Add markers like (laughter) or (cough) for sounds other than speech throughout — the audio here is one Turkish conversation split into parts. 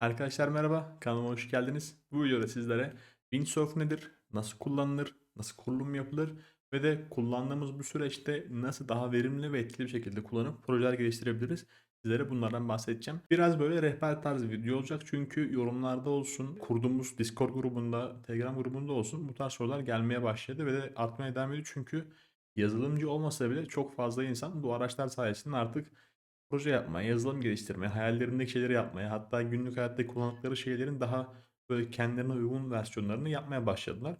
Arkadaşlar merhaba, kanalıma hoş geldiniz. Bu videoda sizlere Windsurf nedir, nasıl kullanılır, nasıl kurulum yapılır ve de kullandığımız bu süreçte nasıl daha verimli ve etkili bir şekilde kullanıp projeler geliştirebiliriz. Sizlere bunlardan bahsedeceğim. Biraz böyle rehber tarzı video olacak çünkü yorumlarda olsun, kurduğumuz Discord grubunda, Telegram grubunda olsun bu tarz sorular gelmeye başladı ve de artmaya devam ediyor çünkü yazılımcı olmasa bile çok fazla insan bu araçlar sayesinde artık proje yapmaya, yazılım geliştirmeye, hayallerindeki şeyleri yapmaya, hatta günlük hayatta kullandıkları şeylerin daha böyle kendilerine uygun versiyonlarını yapmaya başladılar.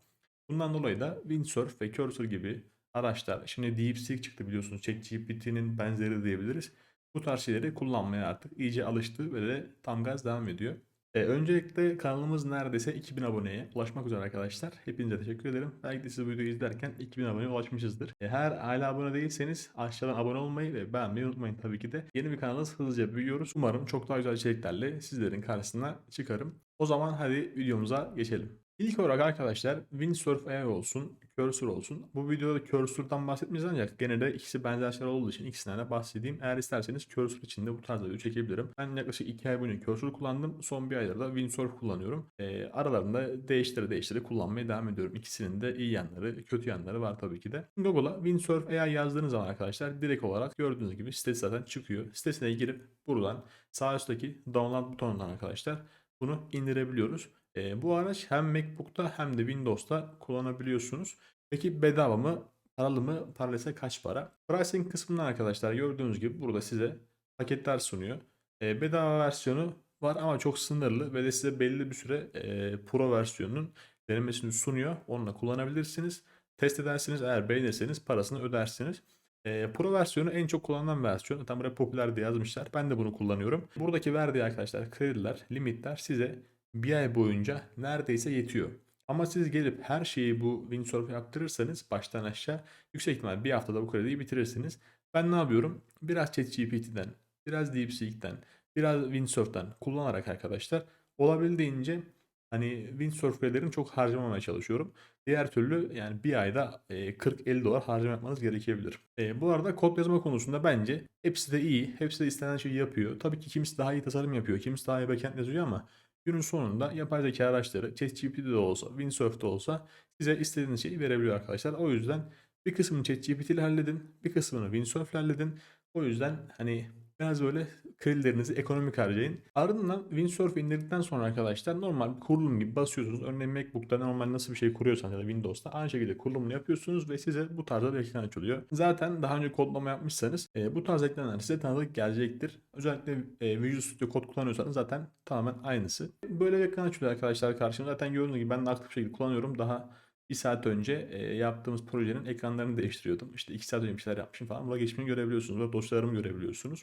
Bundan dolayı da Windsurf ve Cursor gibi araçlar, şimdi DeepSeek çıktı biliyorsunuz, ChatGPT'nin benzeri diyebiliriz. Bu tarz şeyleri kullanmaya artık iyice alıştı ve de tam gaz devam ediyor. E, öncelikle kanalımız neredeyse 2000 aboneye ulaşmak üzere arkadaşlar. Hepinize teşekkür ederim. Belki de siz bu videoyu izlerken 2000 aboneye ulaşmışızdır. E, eğer hala abone değilseniz aşağıdan abone olmayı ve beğenmeyi unutmayın tabii ki de. Yeni bir kanalız hızlıca büyüyoruz. Umarım çok daha güzel içeriklerle sizlerin karşısına çıkarım. O zaman hadi videomuza geçelim. İlk olarak arkadaşlar Windsurf AI olsun, Cursor olsun. Bu videoda Cursor'dan bahsetmeyeceğiz ancak genelde ikisi benzer şeyler olduğu için ikisinden de bahsedeyim. Eğer isterseniz Cursor için de bu tarzda video çekebilirim. Ben yaklaşık 2 ay boyunca Cursor kullandım. Son bir aydır da Windsurf kullanıyorum. Ee, aralarında değiştire değiştire kullanmaya devam ediyorum. İkisinin de iyi yanları, kötü yanları var tabii ki de. Google'a Windsurf AI yazdığınız zaman arkadaşlar direkt olarak gördüğünüz gibi sitesi zaten çıkıyor. Sitesine girip buradan sağ üstteki download butonundan arkadaşlar bunu indirebiliyoruz. E, bu araç hem MacBook'ta hem de Windows'ta kullanabiliyorsunuz. Peki bedava mı? Paralı mı? Paralelse kaç para? Pricing kısmında arkadaşlar gördüğünüz gibi burada size paketler sunuyor. E, bedava versiyonu var ama çok sınırlı ve de size belli bir süre e, Pro versiyonunun denemesini sunuyor. Onunla kullanabilirsiniz. Test edersiniz. Eğer beğenirseniz parasını ödersiniz. E, Pro versiyonu en çok kullanılan versiyon. Tam buraya popüler diye yazmışlar. Ben de bunu kullanıyorum. Buradaki verdiği arkadaşlar krediler, limitler size bir ay boyunca neredeyse yetiyor. Ama siz gelip her şeyi bu Windsurf'a yaptırırsanız baştan aşağı yüksek ihtimal bir haftada bu krediyi bitirirsiniz. Ben ne yapıyorum? Biraz ChatGPT'den, biraz DeepSeek'ten, biraz Windsurf'tan kullanarak arkadaşlar olabildiğince hani Windsurf kredilerini çok harcamamaya çalışıyorum. Diğer türlü yani bir ayda e, 40-50 dolar harcama yapmanız gerekebilir. E, bu arada kod yazma konusunda bence hepsi de iyi. Hepsi de istenen şeyi yapıyor. Tabii ki kimisi daha iyi tasarım yapıyor. Kimisi daha iyi backend yazıyor ama Günün sonunda yapay zeka araçları ChatGPT'de de olsa, Windsurf'da olsa size istediğiniz şeyi verebiliyor arkadaşlar. O yüzden bir kısmını ChatGPT ile halledin, bir kısmını Windsurf ile halledin. O yüzden hani biraz böyle kredilerinizi ekonomik harcayın. Ardından Windsurf indirdikten sonra arkadaşlar normal bir kurulum gibi basıyorsunuz. Örneğin Macbook'ta normal nasıl bir şey kuruyorsanız ya da Windows'ta aynı şekilde kurulumunu yapıyorsunuz ve size bu tarzda bir ekran açılıyor. Zaten daha önce kodlama yapmışsanız e, bu tarz ekranlar size tanıdık gelecektir. Özellikle e, Visual Studio kod kullanıyorsanız zaten tamamen aynısı. Böyle bir ekran açılıyor arkadaşlar karşımda. Zaten gördüğünüz gibi ben de aktif şekilde kullanıyorum. Daha bir saat önce e, yaptığımız projenin ekranlarını değiştiriyordum. İşte iki saat önce bir şeyler yapmışım falan. Burada geçmişini görebiliyorsunuz. Burada dosyalarımı görebiliyorsunuz.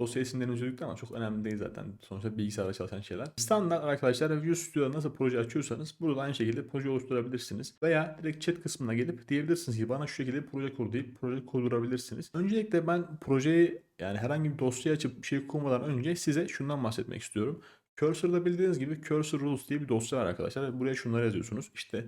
Dosya isimlerini özellikle ama çok önemli değil zaten. Sonuçta bilgisayarda çalışan şeyler. Standart arkadaşlar Visual Studio'da nasıl proje açıyorsanız burada aynı şekilde proje oluşturabilirsiniz. Veya direkt chat kısmına gelip diyebilirsiniz ki bana şu şekilde proje kur deyip proje kurdurabilirsiniz. Öncelikle ben projeyi yani herhangi bir dosya açıp bir şey kurmadan önce size şundan bahsetmek istiyorum. Cursor'da bildiğiniz gibi Cursor Rules diye bir dosya var arkadaşlar. Buraya şunları yazıyorsunuz. İşte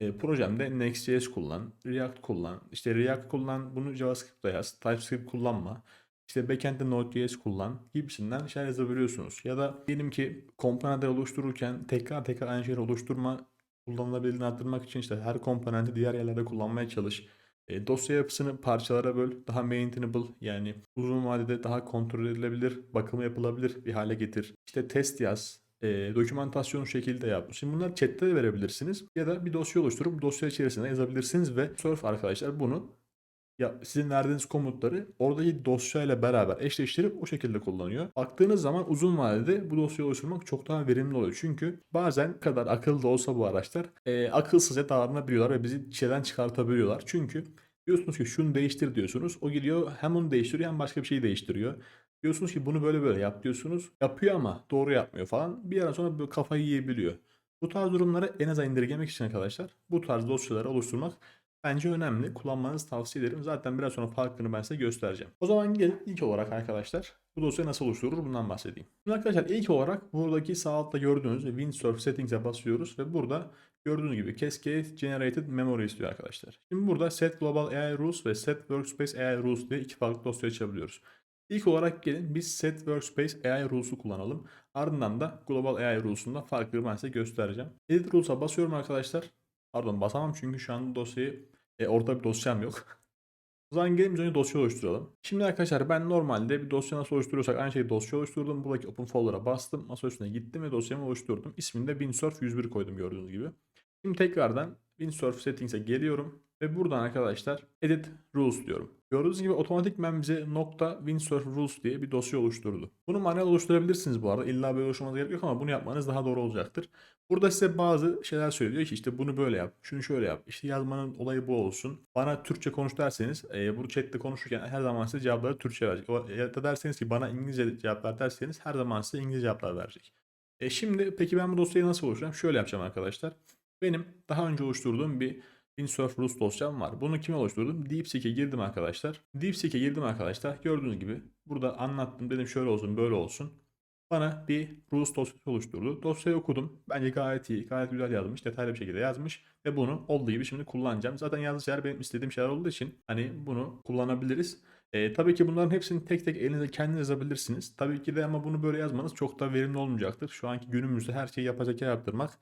e, projemde Next.js kullan, React kullan, işte React kullan, bunu JavaScript'te yaz, TypeScript kullanma. İşte backend'de Node.js kullan gibisinden şeyler yazabiliyorsunuz. Ya da diyelim ki komponentler oluştururken tekrar tekrar aynı şeyleri oluşturma kullanılabilirliğini arttırmak için işte her komponenti diğer yerlerde kullanmaya çalış. E, dosya yapısını parçalara böl, daha maintainable yani uzun vadede daha kontrol edilebilir, bakımı yapılabilir bir hale getir. İşte test yaz, e, dokümantasyonu şekilde yap. Şimdi bunlar chatte de verebilirsiniz ya da bir dosya oluşturup dosya içerisinde yazabilirsiniz ve Surf arkadaşlar bunu ya sizin verdiğiniz komutları oradaki dosyayla beraber eşleştirip o şekilde kullanıyor. Baktığınız zaman uzun vadede bu dosyayı oluşturmak çok daha verimli oluyor. Çünkü bazen kadar akıllı olsa bu araçlar e, akılsızca davranabiliyorlar ve bizi şeyden çıkartabiliyorlar. Çünkü diyorsunuz ki şunu değiştir diyorsunuz. O gidiyor hem onu değiştiriyor hem başka bir şeyi değiştiriyor. Diyorsunuz ki bunu böyle böyle yap diyorsunuz. Yapıyor ama doğru yapmıyor falan. Bir ara sonra böyle kafayı yiyebiliyor. Bu tarz durumları en aza indirgemek için arkadaşlar bu tarz dosyaları oluşturmak bence önemli. Kullanmanızı tavsiye ederim. Zaten biraz sonra farkını ben size göstereceğim. O zaman gelin ilk olarak arkadaşlar bu dosyayı nasıl oluşturulur bundan bahsedeyim. Şimdi arkadaşlar ilk olarak buradaki sağ altta gördüğünüz Windsurf Settings'e basıyoruz ve burada gördüğünüz gibi Cascade Generated Memory istiyor arkadaşlar. Şimdi burada Set Global AI Rules ve Set Workspace AI Rules diye iki farklı dosya açabiliyoruz. İlk olarak gelin biz Set Workspace AI Rules'u kullanalım. Ardından da Global AI Rules'unda farkları ben size göstereceğim. Edit Rules'a basıyorum arkadaşlar. Pardon basamam çünkü şu anda dosyayı e, orada bir dosyam yok. O zaman gelin önce dosya oluşturalım. Şimdi arkadaşlar ben normalde bir dosya nasıl oluşturuyorsak aynı şekilde dosya oluşturdum. Buradaki open folder'a bastım. Masa üstüne gittim ve dosyamı oluşturdum. İsmini de Windsurf 101 koydum gördüğünüz gibi. Şimdi tekrardan Windsurf Settings'e geliyorum. Ve buradan arkadaşlar Edit Rules diyorum. Gördüğünüz gibi otomatikmen bize nokta Windsurf Rules diye bir dosya oluşturdu. Bunu manuel oluşturabilirsiniz bu arada. İlla böyle oluşturmanız gerek yok ama bunu yapmanız daha doğru olacaktır. Burada size bazı şeyler söylüyor ki işte bunu böyle yap, şunu şöyle yap, işte yazmanın olayı bu olsun. Bana Türkçe konuş derseniz, e, bu chatte konuşurken her zaman size cevapları Türkçe verecek. Ya da derseniz ki bana İngilizce cevaplar derseniz her zaman size İngilizce cevaplar verecek. E şimdi peki ben bu dosyayı nasıl oluşturacağım? Şöyle yapacağım arkadaşlar. Benim daha önce oluşturduğum bir Windsurf Rus dosyam var. Bunu kime oluşturdum? DeepSeek'e girdim arkadaşlar. DeepSeek'e girdim arkadaşlar. Gördüğünüz gibi burada anlattım. Dedim şöyle olsun böyle olsun. Bana bir Rus dosyası oluşturdu. Dosyayı okudum. Bence gayet iyi, gayet güzel yazmış, detaylı bir şekilde yazmış ve bunu olduğu gibi şimdi kullanacağım. Zaten yazdığı şeyler benim istediğim şeyler olduğu için hani bunu kullanabiliriz. Ee, tabii ki bunların hepsini tek tek elinize kendiniz yazabilirsiniz. Tabii ki de ama bunu böyle yazmanız çok da verimli olmayacaktır. Şu anki günümüzde her şeyi yapay zeka yaptırmak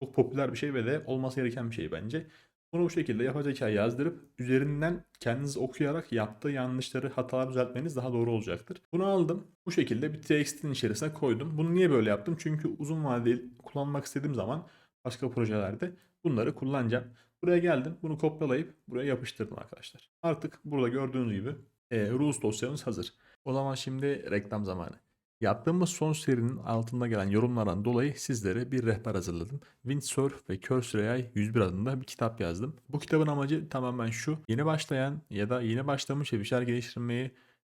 çok popüler bir şey ve de olması gereken bir şey bence. Bunu bu şekilde yapay yazdırıp üzerinden kendiniz okuyarak yaptığı yanlışları, hataları düzeltmeniz daha doğru olacaktır. Bunu aldım. Bu şekilde bir TXT'nin içerisine koydum. Bunu niye böyle yaptım? Çünkü uzun vadeli kullanmak istediğim zaman başka projelerde bunları kullanacağım. Buraya geldim. Bunu kopyalayıp buraya yapıştırdım arkadaşlar. Artık burada gördüğünüz gibi e, rules dosyamız hazır. O zaman şimdi reklam zamanı. Yaptığımız son serinin altında gelen yorumlardan dolayı sizlere bir rehber hazırladım. Windsurf ve Cursor AI 101 adında bir kitap yazdım. Bu kitabın amacı tamamen şu. Yeni başlayan ya da yeni başlamış ve bir şeyler geliştirmeyi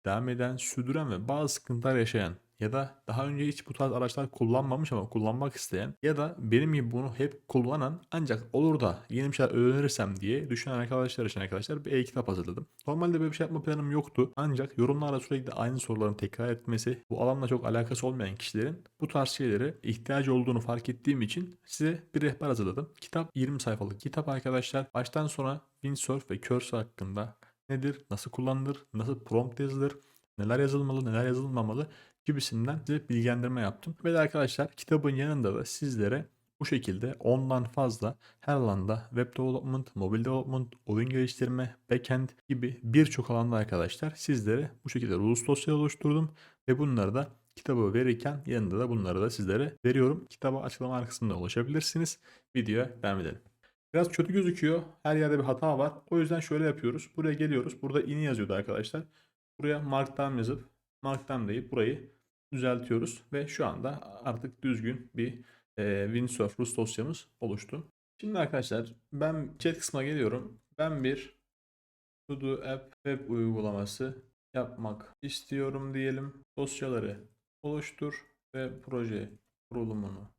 devam eden, sürdüren ve bazı sıkıntılar yaşayan ya da daha önce hiç bu tarz araçlar kullanmamış ama kullanmak isteyen ya da benim gibi bunu hep kullanan ancak olur da yeni bir şeyler öğrenirsem diye düşünen arkadaşlar için arkadaşlar bir e-kitap hazırladım. Normalde böyle bir şey yapma planım yoktu ancak yorumlarda sürekli aynı soruların tekrar etmesi bu alanla çok alakası olmayan kişilerin bu tarz şeylere ihtiyacı olduğunu fark ettiğim için size bir rehber hazırladım. Kitap 20 sayfalık kitap arkadaşlar. Baştan sona Windsurf ve Cursor hakkında nedir, nasıl kullanılır, nasıl prompt yazılır, neler yazılmalı, neler yazılmamalı gibisinden size bilgilendirme yaptım. Ve arkadaşlar kitabın yanında da sizlere bu şekilde ondan fazla her alanda web development, mobile development, oyun geliştirme, backend gibi birçok alanda arkadaşlar sizlere bu şekilde rules dosya oluşturdum ve bunları da kitabı verirken yanında da bunları da sizlere veriyorum. Kitaba açıklama kısmında ulaşabilirsiniz. Videoya devam edelim. Biraz kötü gözüküyor. Her yerde bir hata var. O yüzden şöyle yapıyoruz. Buraya geliyoruz. Burada ini yazıyordu arkadaşlar. Buraya markdown yazıp markdown deyip burayı düzeltiyoruz ve şu anda artık düzgün bir e, Windsurf Rus dosyamız oluştu. Şimdi arkadaşlar ben chat kısmına geliyorum. Ben bir To Do App web uygulaması yapmak istiyorum diyelim. Dosyaları oluştur ve proje kurulumunu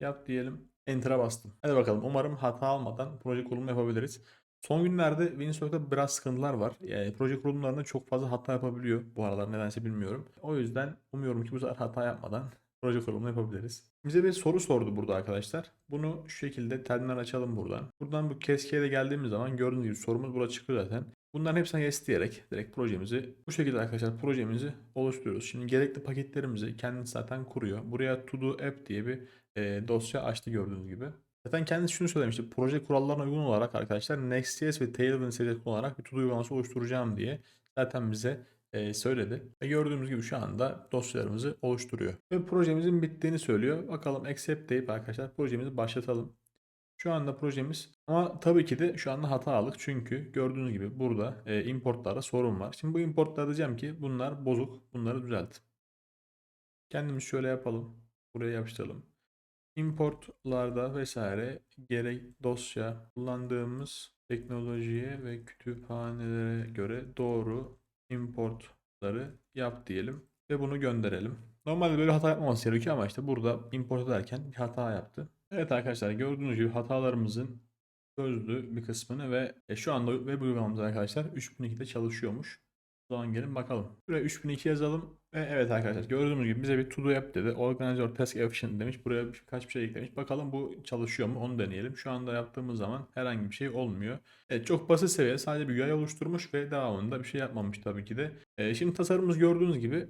yap diyelim. Enter'a bastım. Hadi bakalım umarım hata almadan proje kurulumu yapabiliriz. Son günlerde Windsurf'ta biraz sıkıntılar var. Yani proje kurulumlarında çok fazla hata yapabiliyor bu aralar nedense bilmiyorum. O yüzden umuyorum ki bu sefer hata yapmadan proje kurulumunu yapabiliriz. Bize bir soru sordu burada arkadaşlar. Bunu şu şekilde terminal açalım buradan. Buradan bu Cascade'e geldiğimiz zaman gördüğünüz gibi sorumuz burada çıkıyor zaten. Bunların hepsine yes diyerek direkt projemizi bu şekilde arkadaşlar projemizi oluşturuyoruz. Şimdi gerekli paketlerimizi kendisi zaten kuruyor. Buraya to do app diye bir e, dosya açtı gördüğünüz gibi. Zaten kendisi şunu söylemişti. Proje kurallarına uygun olarak arkadaşlar Next.js ve Tailwind seviyesi olarak bir to uygulaması oluşturacağım diye zaten bize e, söyledi. Ve gördüğümüz gibi şu anda dosyalarımızı oluşturuyor. Ve projemizin bittiğini söylüyor. Bakalım accept deyip arkadaşlar projemizi başlatalım. Şu anda projemiz ama tabii ki de şu anda hatalık çünkü gördüğünüz gibi burada e, importlarda sorun var. Şimdi bu importlarda diyeceğim ki bunlar bozuk bunları düzelt. Kendimiz şöyle yapalım. Buraya yapıştıralım. Importlarda vesaire gerek dosya kullandığımız teknolojiye ve kütüphanelere göre doğru importları yap diyelim ve bunu gönderelim. Normalde böyle hata yapmaması gerekiyor ama işte burada import ederken bir hata yaptı. Evet arkadaşlar gördüğünüz gibi hatalarımızın çözdü bir kısmını ve e, şu anda web uygulamamız arkadaşlar 3002'de çalışıyormuş. Zaman gelin bakalım. Buraya 3002 yazalım. Ve evet arkadaşlar gördüğünüz gibi bize bir to do yap dedi. Organize your task efficient demiş. Buraya birkaç bir şey eklemiş. Bakalım bu çalışıyor mu onu deneyelim. Şu anda yaptığımız zaman herhangi bir şey olmuyor. Evet çok basit seviyede sadece bir UI oluşturmuş ve devamında bir şey yapmamış tabii ki de. Ee, şimdi tasarımımız gördüğünüz gibi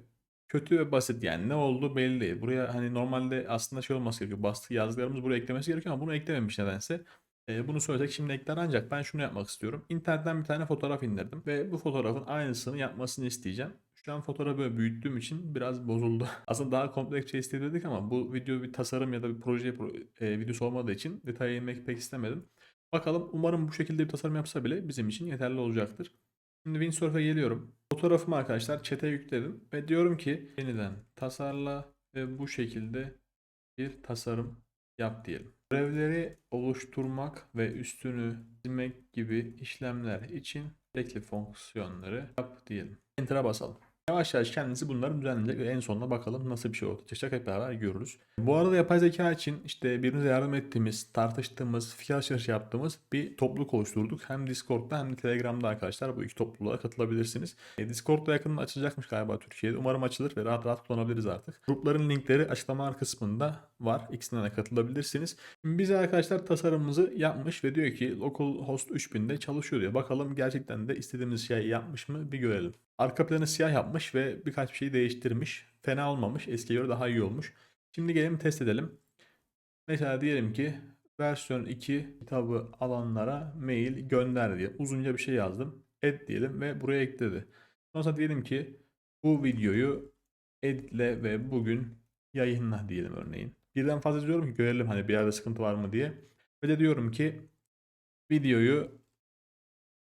kötü ve basit yani ne oldu belli değil. Buraya hani normalde aslında şey olması gerekiyor. Bastığı yazdıklarımız buraya eklemesi gerekiyor ama bunu eklememiş nedense. E, bunu söylesek şimdi ekler ancak ben şunu yapmak istiyorum. İnternetten bir tane fotoğraf indirdim ve bu fotoğrafın aynısını yapmasını isteyeceğim. Şu an fotoğrafı böyle büyüttüğüm için biraz bozuldu. (laughs) Aslında daha kompleks şey istedik ama bu video bir tasarım ya da bir proje pro- e, videosu olmadığı için detaya inmek pek istemedim. Bakalım umarım bu şekilde bir tasarım yapsa bile bizim için yeterli olacaktır. Şimdi Windsurf'a geliyorum. Fotoğrafımı arkadaşlar chat'e yükledim ve diyorum ki yeniden tasarla ve bu şekilde bir tasarım yap diyelim. Görevleri oluşturmak ve üstünü çizmek gibi işlemler için gerekli fonksiyonları yap diyelim. Enter'a basalım. Yavaş yavaş kendisi bunları düzenleyecek ve en sonuna bakalım nasıl bir şey ortaya çıkacak hep beraber görürüz. Bu arada yapay zeka için işte birbirimize yardım ettiğimiz, tartıştığımız, fikir alışverişi yaptığımız bir topluluk oluşturduk. Hem Discord'da hem de Telegram'da arkadaşlar bu iki topluluğa katılabilirsiniz. E, Discord'da yakında açılacakmış galiba Türkiye'de. Umarım açılır ve rahat rahat kullanabiliriz artık. Grupların linkleri açıklama kısmında var. İkisinden de katılabilirsiniz. Şimdi Bize arkadaşlar tasarımımızı yapmış ve diyor ki localhost 3000'de çalışıyor diyor. Bakalım gerçekten de istediğimiz şeyi yapmış mı bir görelim. Arka planı siyah yapmış ve birkaç bir şey değiştirmiş. Fena olmamış. Eskiye göre daha iyi olmuş. Şimdi gelin test edelim. Mesela diyelim ki versiyon 2 kitabı alanlara mail gönder diye uzunca bir şey yazdım. Add diyelim ve buraya ekledi. Sonra diyelim ki bu videoyu editle ve bugün yayınla diyelim örneğin. Birden fazla diyorum ki görelim hani bir yerde sıkıntı var mı diye. Ve de diyorum ki videoyu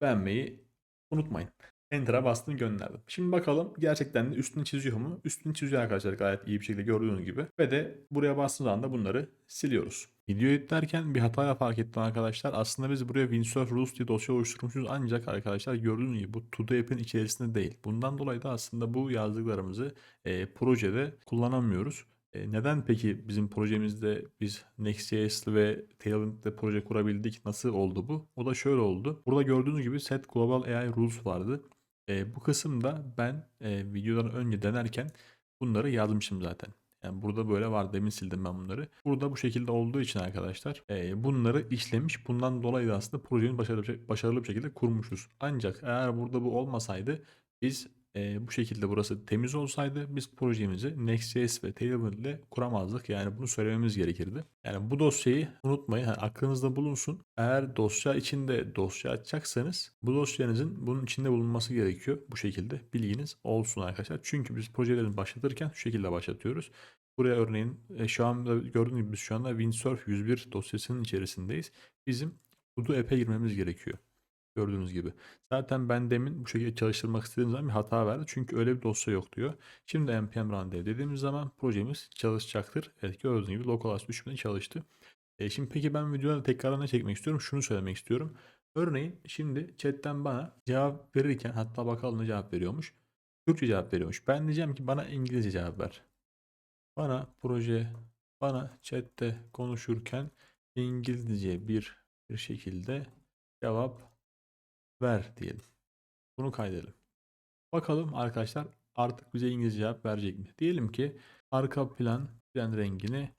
beğenmeyi unutmayın. Enter'a bastım gönderdim. Şimdi bakalım gerçekten de üstünü çiziyor mu? Üstünü çiziyor arkadaşlar gayet iyi bir şekilde gördüğünüz gibi. Ve de buraya bastığımız anda bunları siliyoruz. Video editlerken bir hata fark ettim arkadaşlar. Aslında biz buraya Windsurf Rules diye dosya oluşturmuşuz ancak arkadaşlar gördüğünüz gibi bu To Do app'in içerisinde değil. Bundan dolayı da aslında bu yazdıklarımızı e, projede kullanamıyoruz. E, neden peki bizim projemizde biz Next.js ve Tailwind'de proje kurabildik? Nasıl oldu bu? O da şöyle oldu. Burada gördüğünüz gibi Set Global AI Rules vardı. E, bu kısımda ben e, videodan önce denerken bunları yazmışım zaten. Yani burada böyle var demin sildim ben bunları. Burada bu şekilde olduğu için arkadaşlar e, bunları işlemiş. Bundan dolayı da aslında projenin başarılı, bir- başarılı bir şekilde kurmuşuz. Ancak eğer burada bu olmasaydı biz e, bu şekilde burası temiz olsaydı biz projemizi Next.js ve Tailwind ile kuramazdık. Yani bunu söylememiz gerekirdi. Yani bu dosyayı unutmayın. Yani aklınızda bulunsun. Eğer dosya içinde dosya açacaksanız bu dosyanızın bunun içinde bulunması gerekiyor. Bu şekilde bilginiz olsun arkadaşlar. Çünkü biz projelerimizi başlatırken şu şekilde başlatıyoruz. Buraya örneğin e, şu anda gördüğünüz gibi biz şu anda Windsurf 101 dosyasının içerisindeyiz. Bizim Udo app'e girmemiz gerekiyor. Gördüğünüz gibi. Zaten ben demin bu şekilde çalıştırmak istediğim zaman bir hata verdi. Çünkü öyle bir dosya yok diyor. Şimdi npm run dev dediğimiz zaman projemiz çalışacaktır. Evet gördüğünüz gibi localhost 3000'de çalıştı. E, şimdi peki ben videoda tekrardan ne çekmek istiyorum? Şunu söylemek istiyorum. Örneğin şimdi chatten bana cevap verirken hatta bakalım ne cevap veriyormuş. Türkçe cevap veriyormuş. Ben diyeceğim ki bana İngilizce cevap ver. Bana proje, bana chatte konuşurken İngilizce bir, bir şekilde cevap ver diyelim. Bunu kaydedelim. Bakalım arkadaşlar artık bize İngilizce cevap verecek mi? Diyelim ki arka plan plan rengini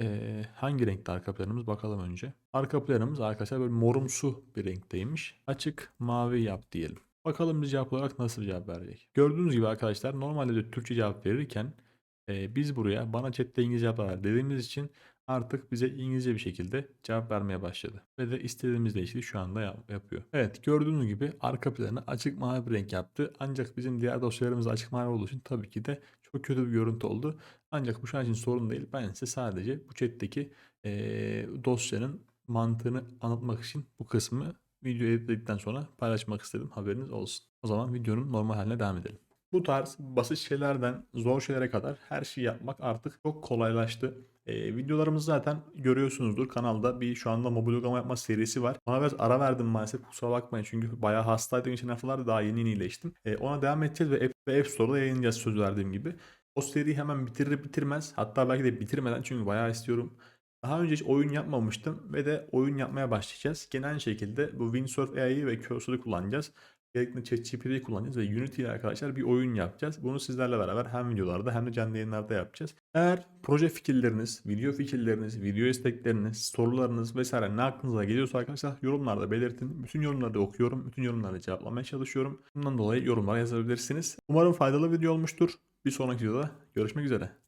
eee, hangi renkte arka planımız bakalım önce. Arka planımız arkadaşlar böyle morumsu bir renkteymiş. Açık mavi yap diyelim. Bakalım biz cevap olarak nasıl cevap verecek. Gördüğünüz gibi arkadaşlar normalde de Türkçe cevap verirken eee, biz buraya bana chatte İngilizce cevap ver dediğimiz için artık bize İngilizce bir şekilde cevap vermeye başladı. Ve de istediğimiz değişikliği şu anda yap- yapıyor. Evet gördüğünüz gibi arka planı açık mavi bir renk yaptı. Ancak bizim diğer dosyalarımız açık mavi olduğu için tabii ki de çok kötü bir görüntü oldu. Ancak bu şu an için sorun değil. Ben size sadece bu chat'teki eee, dosyanın mantığını anlatmak için bu kısmı video editledikten sonra paylaşmak istedim. Haberiniz olsun. O zaman videonun normal haline devam edelim. Bu tarz basit şeylerden zor şeylere kadar her şeyi yapmak artık çok kolaylaştı. Ee, videolarımızı zaten görüyorsunuzdur. Kanalda bir şu anda mobil uygulama yapma serisi var. Ona biraz ara verdim maalesef. Kusura bakmayın çünkü bayağı hastaydım. Geçen haftalarda daha yeni yeni iyileştim. Ee, ona devam edeceğiz ve App, ve App Store'da yayınlayacağız söz verdiğim gibi. O seriyi hemen bitirir bitirmez. Hatta belki de bitirmeden çünkü bayağı istiyorum. Daha önce hiç oyun yapmamıştım ve de oyun yapmaya başlayacağız. Genel şekilde bu Windsurf AI'yi ve Cursor'ı kullanacağız. Gerekli ChatGPT'yi kullanacağız ve Unity ile arkadaşlar bir oyun yapacağız. Bunu sizlerle beraber hem videolarda hem de canlı yayınlarda yapacağız. Eğer proje fikirleriniz, video fikirleriniz, video istekleriniz, sorularınız vesaire ne aklınıza geliyorsa arkadaşlar yorumlarda belirtin. Bütün yorumları da okuyorum. Bütün yorumları cevaplamaya çalışıyorum. Bundan dolayı yorumlara yazabilirsiniz. Umarım faydalı video olmuştur. Bir sonraki videoda görüşmek üzere.